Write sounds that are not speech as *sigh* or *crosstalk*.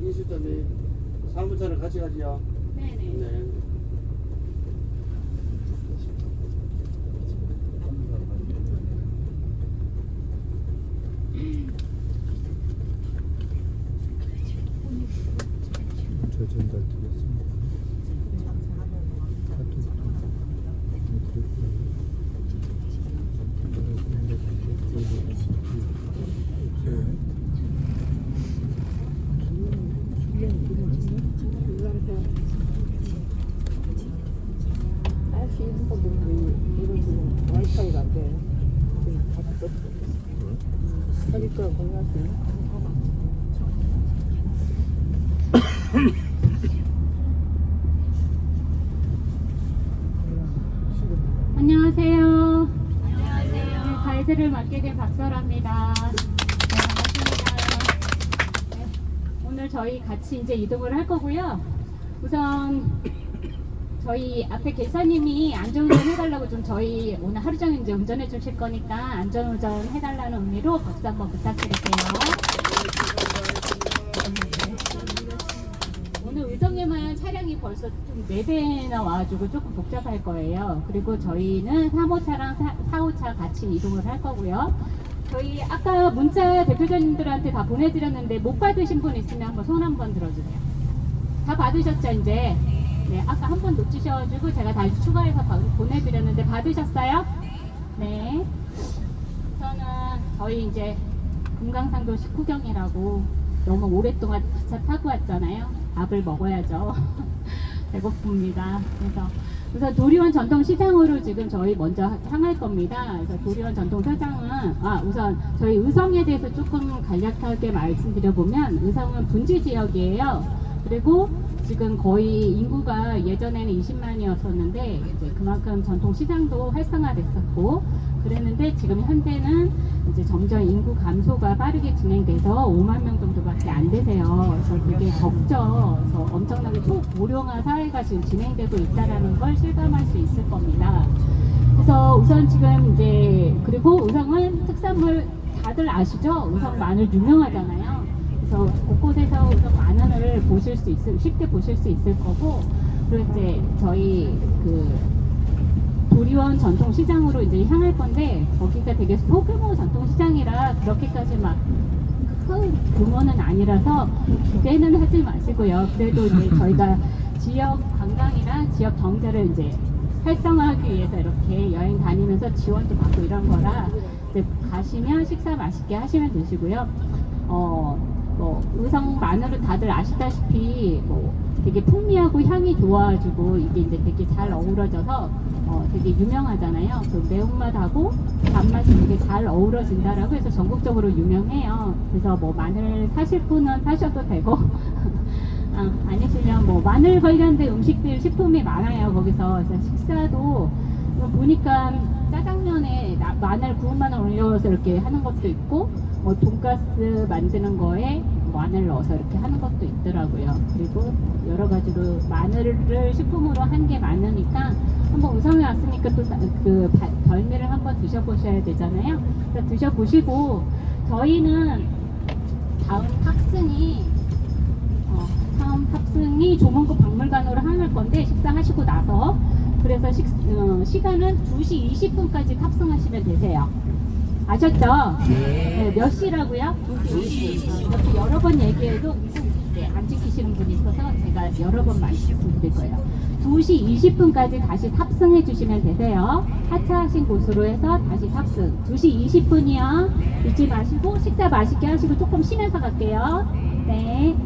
네, 인수점이 사무차를 같이 가지요. 네네. 네. 저 전달 드렸습니다. 할수 있는 건데 이거 지금 와이파이가 안 돼. 지금 다 썼어. 자기 거랑 공유할 수 있나? 안녕하세요. 안녕하세요. 네, 가이드를 맡게 된 박설아입니다. 네, 반갑습니다. 네, 오늘 저희 같이 이제 이동을 할 거고요. 우선 저희 앞에 계사님이 안전운전 해달라고 좀 저희 오늘 하루 종일 이제 운전해 주실 거니까 안전운전 해달라는 의미로 박수 한번 부탁드릴게요. 의정에만 차량이 벌써 좀 4대나 와가지고 조금 복잡할 거예요. 그리고 저희는 3호차랑 4, 호차 같이 이동을 할 거고요. 저희 아까 문자 대표자님들한테 다 보내드렸는데 못 받으신 분 있으면 한번 손 한번 들어주세요. 다 받으셨죠, 이제? 네, 아까 한 번 놓치셔가지고 제가 다시 추가해서 바- 보내드렸는데 받으셨어요? 네. 우선은 저희 이제 금강산도 식후경이라고 너무 오랫동안 기차 타고 왔잖아요. 밥을 먹어야죠. *laughs* 배고픕니다. 그래서 우선 도리원 전통시장으로 지금 저희 먼저 향할 겁니다. 그래서 도리원 전통시장은 아 우선 저희 의성에 대해서 조금 간략하게 말씀드려보면 의성은 분지 지역이에요. 그리고 지금 거의 인구가 예전에는 20만이었었는데 이제 그만큼 전통 시장도 활성화됐었고 지금 현재는 이제 점점 인구 감소가 빠르게 진행돼서 5만 명 정도밖에 안 되세요. 그래서 되게 적죠. 그래서 엄청나게 초고령화 사회가 지금 진행되고 있다라는 걸 실감할 수 있을 겁니다. 그래서 우선 지금 이제 그리고 의성은 특산물 다들 아시죠? 의성 마늘 유명하잖아요. 그래서 곳곳에서 우선 마늘을 보실 수 있을 쉽게 보실 수 있을 거고 그리고 이제 저희 그 도리원 전통시장으로 이제 향할 건데 거기가 되게 소규모 전통시장이라 그렇게까지 막 큰 규모는 아니라서 기대는 하지 마시고요. 그래도 이제 저희가 지역 관광이랑 지역 경제를 이제 활성화하기 위해서 이렇게 여행 다니면서 지원도 받고 이런 거라 이제 가시면 식사 맛있게 하시면 되시고요. 어, 뭐 의성 마늘은 다들 아시다시피 뭐 되게 풍미하고 향이 좋아가지고 이게 이제 되게 잘 어우러져서 어, 되게 유명하잖아요. 그 매운맛하고 단맛이 되게 잘 어우러진다라고 해서 전국적으로 유명해요. 그래서 뭐 마늘 사실 분은 사셔도 되고 *laughs* 아, 아니시면 뭐 마늘 관련된 음식들 식품이 많아요. 거기서 그래서 식사도 보니까 짜장면에 나- 마늘 구운 마늘 올려서 이렇게 하는 것도 있고 뭐 돈가스 만드는 거에 마늘 넣어서 이렇게 하는 것도 있더라고요. 그리고 여러 가지로 마늘을 식품으로 한 게 많으니까 한번 의성에 왔으니까 또 그 별미를 한번 드셔보셔야 되잖아요. 그래서 드셔보시고 저희는 다음 탑승이 어, 다음 탑승이 조문구 박물관으로 향할 건데 식사하시고 나서 그래서 식, 어, 시간은 2시 20분까지 탑승하시면 되세요. 아셨죠? 네. 몇 시라고요? 2시. 이렇게 여러 번 얘기해도 네, 안 지키시는 분이 있어서 제가 여러 번 말씀드릴 거예요. 2시 20분까지 다시 탑승해 주시면 되세요. 하차하신 곳으로 해서 다시 탑승. 2시 20분이요. 잊지 마시고 식사 맛있게 하시고 조금 쉬면서 갈게요. 네.